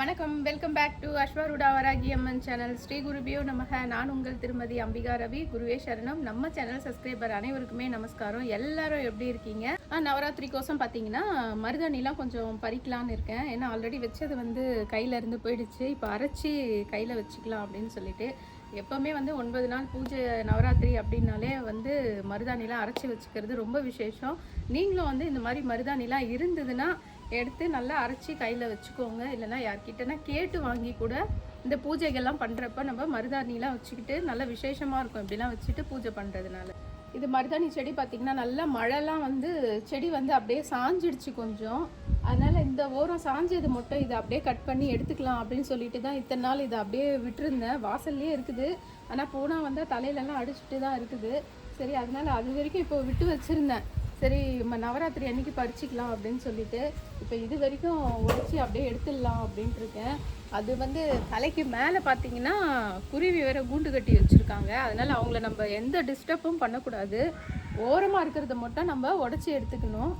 வணக்கம். Welcome back to அஸ்வருடா Varahi Amman channel Shri குருபியோ நமக நான் உங்கள் திருமதி அம்பிகா ரவி. குருவே சரணம். நம்ம சேனல் சப்ஸ்கிரைபர் அனைவருக்குமே நமஸ்காரம். எல்லாரும் எப்படி இருக்கீங்க? நவராத்திரி கோசம் பார்த்தீங்கன்னா மருதாணிலாம் கொஞ்சம் பறிக்கலான்னு இருக்கேன். ஏன்னா ஆல்ரெடி வச்சது வந்து கையில இருந்து போயிடுச்சு. இப்போ அரைச்சி கையில் வச்சுக்கலாம் அப்படின்னு சொல்லிட்டு எப்போவுமே வந்து ஒன்பது நாள் பூஜை நவராத்திரி அப்படின்னாலே வந்து மருதாணிலாம் அரைச்சி வச்சுக்கிறது ரொம்ப விசேஷம். நீங்களும் வந்து இந்த மாதிரி மருதாணிலாம் இருந்ததுன்னா எடுத்து நல்லா அரைச்சி கையில் வச்சுக்கோங்க. இல்லைன்னா யார்கிட்டனா கேட்டு வாங்கி கூட இந்த பூஜைகள்லாம் பண்ணுறப்ப நம்ம மருதாணிலாம் வச்சுக்கிட்டு நல்ல விசேஷமாக இருக்கும். இப்படிலாம் வச்சுட்டு பூஜை பண்ணுறதுனால இது மருதாணி செடி பார்த்திங்கன்னா நல்லா மழைலாம் வந்து செடி வந்து அப்படியே சாஞ்சிடுச்சு கொஞ்சம். அதனால் இந்த ஓரம் சாஞ்சது மட்டும் இதை அப்படியே கட் பண்ணி எடுத்துக்கலாம் அப்படின்னு சொல்லிட்டு தான் இத்தனை நாள் இதை அப்படியே விட்டுருந்தேன். வாசல்லையே இருக்குது. ஆனால் போனால் வந்தால் தலையிலலாம் அடிச்சுட்டு தான் இருக்குது. சரி அதனால அது வரைக்கும் இப்போ விட்டு வச்சுருந்தேன். சரி நம்ம நவராத்திரி அன்னைக்கு பறிச்சிக்கலாம் அப்படின்னு சொல்லிட்டு இப்போ இது வரைக்கும் உடச்சி அப்படியே எடுத்துடலாம் அப்படின்ட்டு இருக்கேன் அது வந்து தலைக்கு மேலே பார்த்தீங்கன்னா குருவி வேற கூண்டு கட்டி வச்சுருக்காங்க. அதனால் அவங்கள நம்ம எந்த டிஸ்டர்பும் பண்ணக்கூடாது. ஓரமாக இருக்கிறத மட்டும் நம்ம உடச்சி எடுத்துக்கணும்.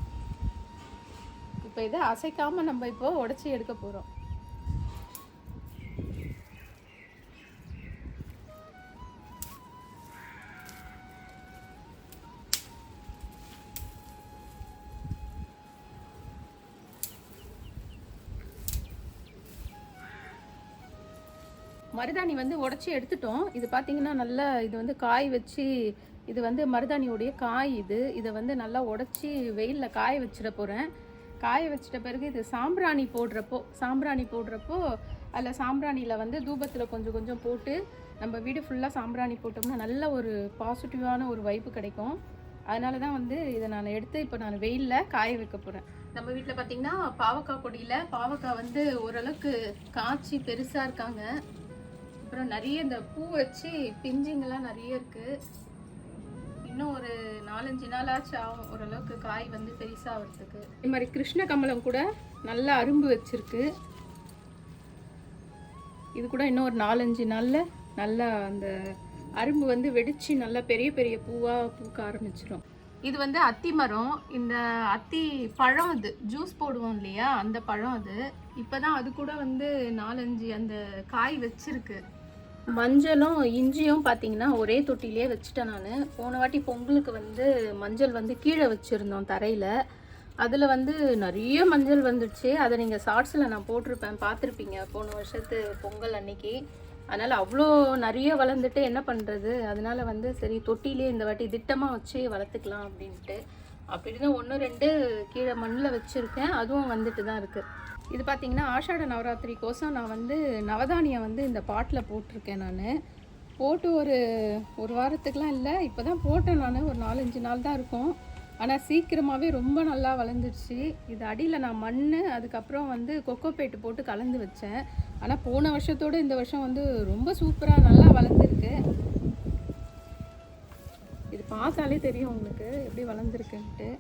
இப்போ இதை அசைக்காமல் நம்ம இப்போ உடச்சி எடுக்க போகிறோம் மருதாணி வந்து உடச்சி எடுத்துட்டோம். இது பார்த்தீங்கன்னா நல்லா இது வந்து காய் வச்சு இது வந்து மருதாணியோடைய காய் இது. இதை வந்து நல்லா உடச்சி வெயிலில் காய வச்சிட போகிறேன் காய வச்சிட்ட பிறகு இது சாம்பிராணி போடுறப்போ சாம்பிராணி போடுறப்போ அதில் சாம்பிராணியில் வந்து தூபத்தில் கொஞ்சம் கொஞ்சம் போட்டு நம்ம வீடு ஃபுல்லாக சாம்பிராணி போட்டோம்னா நல்ல ஒரு பாசிட்டிவான ஒரு வைப்பு கிடைக்கும். அதனால தான் வந்து இதை நான் எடுத்து இப்போ நான் வெயிலில் காய வைக்க போகிறேன் நம்ம வீட்டில் பார்த்தீங்கன்னா பாவக்காய் கொடியில் பாவக்காய் வந்து ஓரளவுக்கு காய்ச்சி பெருசாக இருக்காங்க. அப்புறம் நிறைய இந்த பூ வச்சு பிஞ்சுங்கெல்லாம் நிறைய இருக்கு. இன்னும் ஒரு நாலஞ்சு நாளாச்சு ஆகும் ஓரளவுக்கு காய் வந்து பெருசா ஆகிறதுக்கு இது மாதிரி கிருஷ்ண கமலம் கூட நல்லா அரும்பு வச்சிருக்கு. இது கூட இன்னும் ஒரு நாலஞ்சு நாள்ல நல்லா அந்த அரும்பு வந்து வெடிச்சு நல்லா பெரிய பெரிய பூவா பூக்க ஆரம்பிச்சிடும் இது வந்து அத்தி மரம். இந்த அத்தி பழம் அது ஜூஸ் போடுவோம் இல்லையா? அந்த பழம் அது. இப்பதான் அது கூட வந்து நாலஞ்சு அந்த காய் வச்சிருக்கு. மஞ்சளும் இஞ்சியும் பார்த்தீங்கன்னா ஒரே தொட்டிலே வச்சுட்டேன் நான். போன வாட்டி பொங்கலுக்கு வந்து மஞ்சள் வந்து கீழே வச்சுருந்தோம் தரையில். அதில் வந்து நிறைய மஞ்சள் வந்துடுச்சு அதை நீங்கள் ஷார்ட்ஸில் நான் போட்டிருப்பேன். பார்த்துருப்பீங்க. போன வருஷத்து பொங்கல் அன்னைக்கு. அதனால் அவ்வளோ நிறைய வளர்ந்துட்டு என்ன பண்ணுறது அதனால வந்து சரி தொட்டிலே இந்த வாட்டி திட்டமாக வச்சு வளர்த்துக்கலாம் அப்படின்ட்டு. அப்படின்னு ஒன்று ரெண்டு கீழே மண்ணில் வச்சுருக்கேன். அதுவும் வந்துட்டு தான் இருக்குது இது பார்த்தீங்கன்னா ஆஷாட நவராத்திரி கோசம். நான் வந்து நவதானியம் வந்து இந்த பாட்டில் போட்டிருக்கேன் நான். போட்டு ஒரு ஒரு வாரத்துக்கெலாம் இல்லை. இப்போ தான் போட்டேன் நான். ஒரு நாலஞ்சு நாள் தான் இருக்கும். ஆனால் சீக்கிரமாகவே ரொம்ப நல்லா வளர்ந்துடுச்சு இது அடியில் நான் மண் அதுக்கப்புறம் வந்து கொக்கோபேட்டு போட்டு கலந்து வச்சேன். ஆனால் போன வருஷத்தோட இந்த வருஷம் வந்து ரொம்ப சூப்பராக நல்லா வளர்ந்துருக்கு. இது பார்த்தாலே தெரியும் உங்களுக்கு எப்படி வளர்ந்துருக்குன்ட்டு.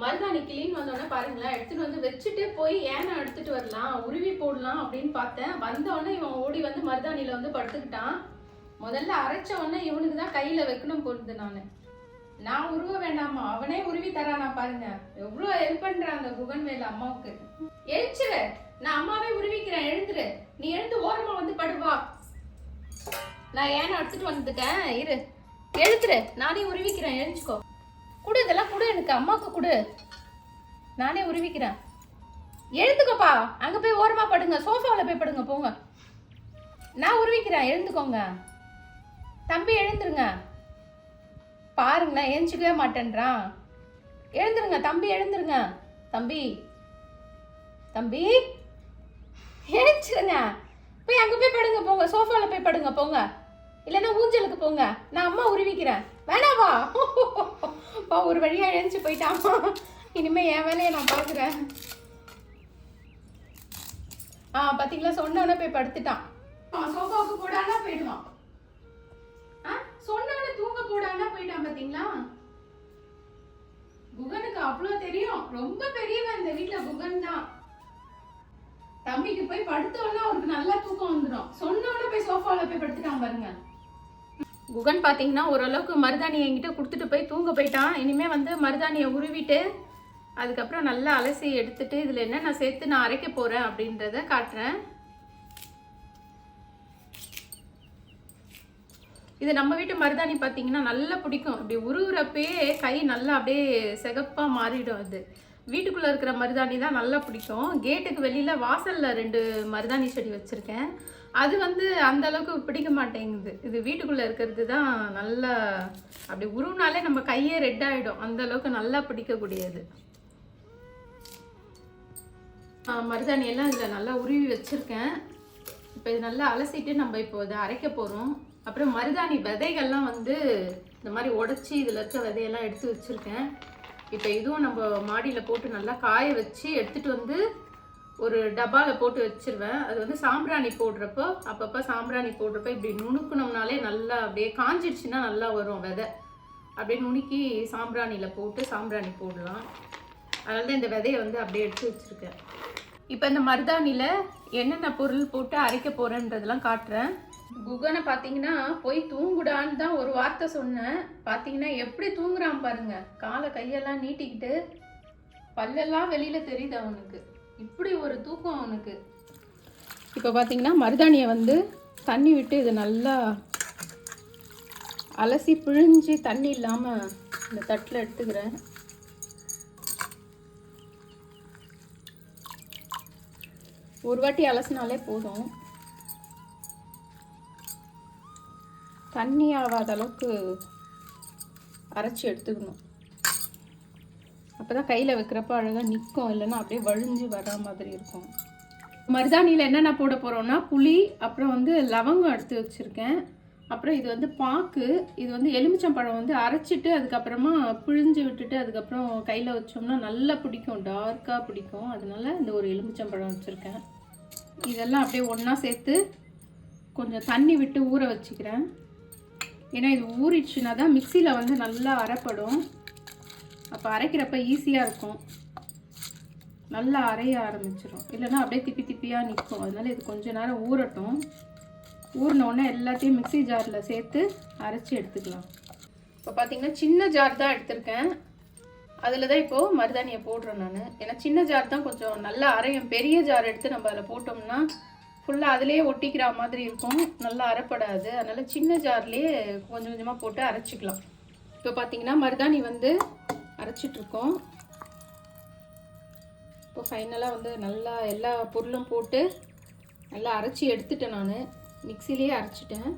மருதாணி கிளீன் வந்தோடனே பாருங்களேன் எடுத்துட்டு வந்து வச்சுட்டு போய் ஏனை எடுத்துட்டு வரலாம் உருவி போடலாம் அப்படின்னு பார்த்தேன். வந்தோடனே இவன் ஓடி வந்து மருதாணியில வந்து படுத்துக்கிட்டான். முதல்ல அரைச்ச உடனே இவனுக்கு தான் கையில வைக்கணும் போடுது நான். நான் உருவ வேண்டாமா? அவனே உருவி தரானா பாருங்க. எவ்வளவு ஹெல்ப் பண்றான் அந்த குகன் வேல அம்மாவுக்கு. எழுச்சிரு. நான் அம்மாவே உருவிக்கிறேன் எழுந்துரு. நீ எழுந்து ஓரமா வந்து படுவா நான் ஏனை எடுத்துட்டு வந்துட்டேன். இரு. எழுத்துரு நானே உருவிக்கிறேன் எழுந்துக்கோ. இதெல்லாம் கொடு எனக்கு அம்மாவுக்கு கொடு. நானே உருவிக்கிறேன். எழுந்துக்கோப்பா. அங்க போய் ஓரமா படுங்க. சோஃபாவில் போய் படுங்க போங்க. நான் உருவிக்கிறேன். எழுந்துக்கோங்க. தம்பி எழுந்துருங்க. பாருங்களேன் எழுந்துக்கவே மாட்டேன்றான். எழுந்துருங்க தம்பி எழுந்துருங்க. தம்பி. தம்பி. எழுந்துருங்க போய் அங்க போய் படுங்க போங்க. சோஃபாவில் போய் படுங்க போங்க. இல்லைன்னா ஊஞ்சலுக்கு போங்க. நான் அம்மா உருவிக்கிறேன். வேணாவா பா ஒரு வழியாக எழுந்துச்சு போயிட்டாமா இனிமேல் என் வேலையை நான் பார்க்குறேன். ஆ பார்த்தீங்களா சொன்னோன்னே போய் படுத்துட்டான். ஆ சோஃபாவுக்கு போடானா போயிடுவான். ஆ சொன்னோன்னே தூங்க போடானா போயிட்டான் பாத்தீங்களா? குகனுக்கு அவ்வளோ தெரியும். ரொம்ப பெரியவன் இந்த வீட்டில் குகன் தான். தம்பிக்கு போய் படுத்தோன்னா அவருக்கு நல்லா தூக்கம் வந்துடும் சொன்னோன்னே போய் சோஃபாவில் போய் படுத்துட்டான் பாருங்க. குகன் பார்த்தீங்கன்னா ஓரளவுக்கு மருதாணி என்கிட்ட கொடுத்துட்டு போய் தூங்க போயிட்டான். இனிமேல் வந்து மருதாணியை உருவிட்டு அதுக்கப்புறம் நல்லா அலசி எடுத்துட்டு இதில் என்ன நான் சேர்த்து நான் அரைக்க போகிறேன் அப்படின்றத காட்டுறேன். இது நம்ம வீட்டு மருதாணி பார்த்தீங்கன்னா நல்லா பிடிக்கும். இப்படி உருகுறப்பே கை நல்லா அப்படியே சிகப்பாக மாறிடும் அது. வீட்டுக்குள்ளே இருக்கிற மருதாணி தான் நல்லா பிடிக்கும். கேட்டுக்கு வெளியில் வாசலில் ரெண்டு மருதாணி செடி வச்சுருக்கேன். அது வந்து அந்த அளவுக்கு பிடிக்க மாட்டேங்குது. இது வீட்டுக்குள்ளே இருக்கிறது தான் நல்லா அப்படி உருவினாலே நம்ம கையே ரெட் ஆகிடும் அந்த அளவுக்கு நல்லா பிடிக்கக்கூடியது. மருதாணி எல்லாம் இதில் நல்லா உருவி வச்சுருக்கேன். இப்போ இது நல்லா அலசிட்டு நம்ம இப்போ இதை அரைக்க போகிறோம் அப்புறம் மருதாணி விதைகள்லாம் வந்து இந்த மாதிரி உடச்சி இதில் இருக்க விதையெல்லாம் எடுத்து வச்சுருக்கேன். இப்போ இதுவும் நம்ம மாடியில் போட்டு நல்லா காய வச்சு எடுத்துகிட்டு வந்து ஒரு டப்பாவில் போட்டு வச்சிருவேன். அது வந்து சாம்பிராணி போடுறப்போ அப்பப்போ சாம்பிராணி போடுறப்போ இப்படி நுணுக்கணும்னாலே நல்லா அப்படியே காஞ்சிடுச்சுன்னா நல்லா வரும் விதை. அப்படியே நுணுக்கி சாம்பிராணியில் போட்டு சாம்பிராணி போடலாம். அதனால தான் இந்த விதையை வந்து அப்படியே எடுத்து வச்சுருக்கேன். இப்போ இந்த மருதாணியில் என்னென்ன பொருள் போட்டு அரைக்க போகிறேன்றதெல்லாம் காட்டுறேன். குகனை பார்த்தீங்கன்னா போய் தூங்குடான்னு தான் ஒரு வார்த்தை சொன்னேன். பார்த்தீங்கன்னா எப்படி தூங்குறான் பாருங்க. காலை கையெல்லாம் நீட்டிக்கிட்டு பல்லெல்லாம் வெளியில் தெரியுது அவனுக்கு. இப்படி ஒரு தூக்கம் அவனுக்கு. இப்போ பார்த்தீங்கன்னா மருதாணியை வந்து தண்ணி விட்டு இதை நல்லா அலசி பிழிஞ்சு தண்ணி இல்லாமல் இந்த தட்டில் எடுத்துக்கிறேன். ஒரு வாட்டி அலசினாலே போதும். தண்ணி ஆகாத அளவுக்கு அரைச்சி எடுத்துக்கணும். அப்போ தான் கையில் வைக்கிறப்ப அழகாக நிற்கும் இல்லைன்னா அப்படியே வழிஞ்சு வர மாதிரி இருக்கும். மருதாணியில் என்னென்ன போட போகிறோன்னா புளி அப்புறம் வந்து லவங்கம் எடுத்து வச்சுருக்கேன். அப்புறம் இது வந்து பாக்கு. இது வந்து எலுமிச்சம்பழம் வந்து அரைச்சிட்டு அதுக்கப்புறமா பிழிஞ்சு விட்டுட்டு அதுக்கப்புறம் கையில் வச்சோம்னா நல்லா பிடிக்கும். டார்க்காக பிடிக்கும். அதனால இந்த ஒரு எலுமிச்சம்பழம் வச்சுருக்கேன். இதெல்லாம் அப்படியே ஒன்றா சேர்த்து கொஞ்சம் தண்ணி விட்டு ஊற வச்சுக்கிறேன். ஏன்னா இது ஊறிடுச்சுன்னா தான் மிக்சியில் வந்து நல்லா அரைப்படும். அப்போ அரைக்கிறப்ப ஈஸியாக இருக்கும். நல்லா அரைய ஆரம்பிச்சிடும் இல்லைன்னா அப்படியே திப்பி திப்பியாக நிற்கும். அதனால இது கொஞ்ச நேரம் ஊறட்டும். ஊறினோடனே எல்லாத்தையும் மிக்ஸி ஜாரில் சேர்த்து அரைச்சி எடுத்துக்கலாம். இப்போ பார்த்தீங்கன்னா சின்ன ஜார் தான் எடுத்திருக்கேன். அதில் தான் இப்போது மருதாணியை போடுறேன் நான். ஏன்னா சின்ன ஜார் தான் கொஞ்சம் நல்லா அரையும். பெரிய ஜார் எடுத்து நம்ம அதில் போட்டோம்னா ஃபுல்லாக அதிலே ஒட்டிக்கிற மாதிரி இருக்கும். நல்லா அரைப்படாது. அதனால் சின்ன ஜார்லேயே கொஞ்சம் கொஞ்சமாக போட்டு அரைச்சிக்கலாம். இப்போ பார்த்தீங்கன்னா மருதாணி வந்து அரைச்சிட்ருக்கோம் இப்போ ஃபைனலாக வந்து நல்லா எல்லா பொருளும் போட்டு நல்லா அரைச்சி எடுத்துட்டேன் நான். மிக்சிலேயே அரைச்சிட்டேன்.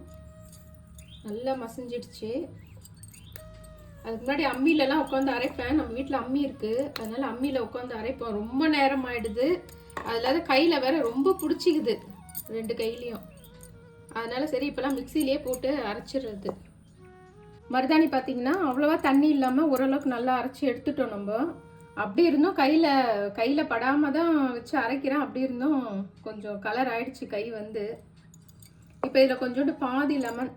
நல்லா மசிஞ்சிடுச்சு. அதுக்கு முன்னாடி அம்மியிலலாம் உட்காந்து அரைப்பேன். நம்ம வீட்டில் அம்மி இருக்குது அதனால் அம்மியில் உட்காந்து அரைப்போம். ரொம்ப நேரம் ஆகிடுது அது இல்லாத கையில் வேற ரொம்ப பிடிச்சிக்குது. ரெண்டு கையிலையும். அதனால் சரி இப்போலாம் மிக்சிலேயே போட்டு அரைச்சிடுறது. மருதாணி பார்த்தீங்கன்னா அவ்வளோவா தண்ணி இல்லாமல் ஓரளவுக்கு நல்லா அரைச்சி எடுத்துட்டோம் நம்ம. அப்படி இருந்தும் கையில் கையில் படாமல் தான் வச்சு அரைக்கிறேன். அப்படி இருந்தும் கொஞ்சம் கலர் ஆயிடுச்சு கை வந்து. இப்போ இதில் கொஞ்சோண்டு பாதி லெமன்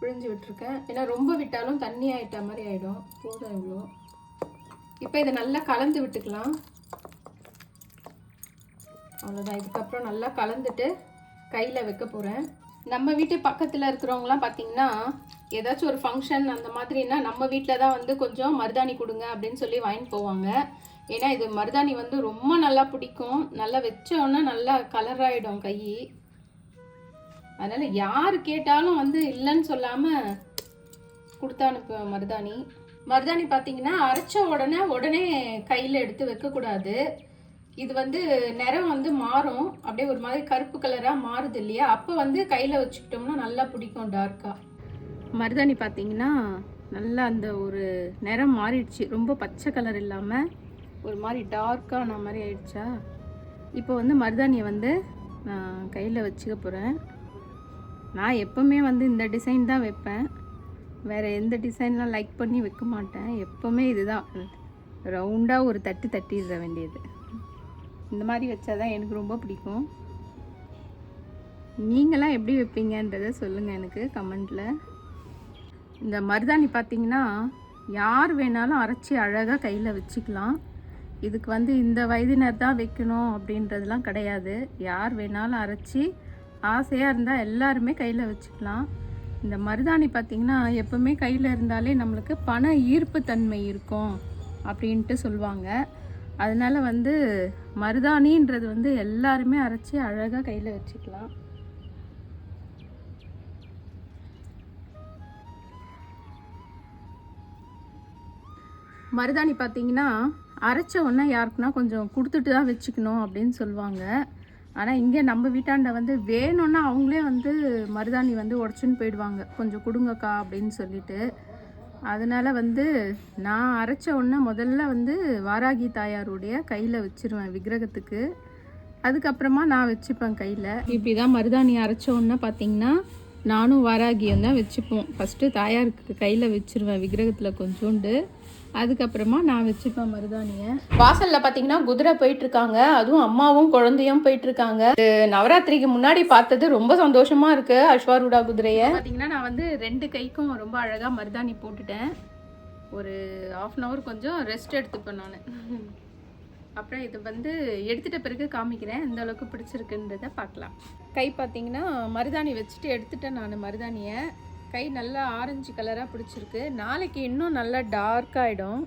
பிழிஞ்சு விட்டுருக்கேன். ஏன்னா ரொம்ப விட்டாலும் தண்ணி ஆகிட்ட மாதிரி ஆகிடும் போதும் இவ்வளோ இப்போ இதை நல்லா கலந்து விட்டுக்கலாம். அவ்வளோதான் இதுக்கப்புறம் நல்லா கலந்துட்டு கையில் வைக்க போகிறேன் நம்ம வீட்டு பக்கத்தில் இருக்கிறவங்களாம் பார்த்தீங்கன்னா ஏதாச்சும் ஒரு ஃபங்க்ஷன் அந்த மாதிரின்னா நம்ம வீட்டில் தான் வந்து கொஞ்சம் மருதாணி கொடுங்க அப்படின்னு சொல்லி வாங்கிட்டு போவாங்க. ஏன்னா இது மருதாணி வந்து ரொம்ப நல்லா பிடிக்கும். நல்லா வச்சோன்னா நல்லா கலர் ஆகிடும் கை அதனால் யார் கேட்டாலும் வந்து இல்லைன்னு சொல்லாமல் கொடுத்து மருதாணி. மருதாணி பார்த்தீங்கன்னா அரைச்ச உடனே உடனே கையில் எடுத்து வைக்கக்கூடாது. இது வந்து நிறம் வந்து மாறும். அப்படியே ஒரு மாதிரி கருப்பு கலராக மாறுது இல்லையா? அப்போ வந்து கையில் வச்சுக்கிட்டோம்னா நல்லா பிடிக்கும் டார்க்காக மருதாணி பார்த்தீங்கன்னா நல்லா அந்த ஒரு நிறம் மாறிடுச்சு. ரொம்ப பச்சை கலர் இல்லாமல் ஒரு மாதிரி டார்க்கான மாதிரி ஆயிடுச்சா? இப்போ வந்து மருதாணியை வந்து நான் கையில் வச்சுக்க போகிறேன் நான் எப்போவுமே வந்து இந்த டிசைன் தான் வைப்பேன். வேறு எந்த டிசைன்லாம் லைக் பண்ணி வைக்க மாட்டேன். எப்போவுமே இதுதான். ரவுண்டாக ஒரு தட்டு தட்டிட வேண்டியது. இந்த மாதிரி வச்சா தான் எனக்கு ரொம்ப பிடிக்கும். நீங்களாம் எப்படி வைப்பீங்கன்றதை சொல்லுங்கள் எனக்கு கமெண்ட்டில் இந்த மருதாணி பார்த்தீங்கன்னா யார் வேணாலும் அரைச்சி அழகாக கையில் வச்சுக்கலாம். இதுக்கு வந்து இந்த வயதினர் தான் வைக்கணும் அப்படின்றதுலாம் கிடையாது. யார் வேணாலும் அரைச்சி ஆசையாக இருந்தால் எல்லாருமே கையில் வச்சுக்கலாம். இந்த மருதாணி பார்த்திங்கன்னா எப்போவுமே கையில் இருந்தாலே நம்மளுக்கு பண ஈர்ப்பு தன்மை இருக்கும் அப்படின்ட்டு சொல்லுவாங்க. அதனால் வந்து மருதாணின்றது வந்து எல்லாருமே அரைச்சி அழகாக கையில் வச்சுக்கலாம். மருதாணி பார்த்தீங்கன்னா அரைச்ச உடனே யாருக்குன்னா கொஞ்சம் கொடுத்துட்டு தான் வச்சுக்கணும் அப்படின்னு சொல்லுவாங்க. ஆனால் இங்கே நம்ம வீட்டாண்ட வந்து வேணும்னா அவங்களே வந்து மருதாணி வந்து உடச்சுன்னு போயிடுவாங்க. கொஞ்சம் கொடுங்கக்கா அப்படின்னு சொல்லிட்டு. அதனால் வந்து நான் அரைச்ச உடனே முதல்ல வந்து வாராகி தாயாருடைய கையில் வச்சிருவேன் விக்கிரகத்துக்கு. அதுக்கப்புறமா நான் வச்சுப்பேன் கையில். இப்படி தான் மருதாணி அரைச்ச உடனே பார்த்தீங்கன்னா நானும் வாராகியும் தான் வச்சுப்போம். ஃபஸ்ட்டு தாயாருக்கு கையில் வச்சுருவேன் விக்கிரகத்தில் கொஞ்சோண்டு. அதுக்கப்புறமா நான் வச்சுப்பேன் மருதாணியை. வாசல்ல பார்த்தீங்கன்னா குதிரை போயிட்டு இருக்காங்க அதுவும் அம்மாவும் குழந்தையும் போயிட்டு இருக்காங்க இது நவராத்திரிக்கு முன்னாடி பார்த்தது ரொம்ப சந்தோஷமா இருக்கு அஸ்வாரூடா குதிரைய. பார்த்தீங்கன்னா நான் வந்து ரெண்டு கைக்கும் ரொம்ப அழகா மருதாணி போட்டுட்டேன். ஒரு ஆஃப் அன் ஹவர் கொஞ்சம் ரெஸ்ட் எடுத்துப்பேன் நான். அப்புறம் இது வந்து எடுத்துட்ட பிறகு காமிக்கிறேன் எந்த அளவுக்கு பிடிச்சிருக்குன்றத பார்க்கலாம். கை பார்த்தீங்கன்னா மருதாணி வச்சுட்டு எடுத்துட்டேன் நான் மருதாணியை. கை நல்லா ஆரஞ்சு கலராக பிடிச்சிருக்கு. நாளைக்கு இன்னும் நல்லா டார்க் ஆகிடும்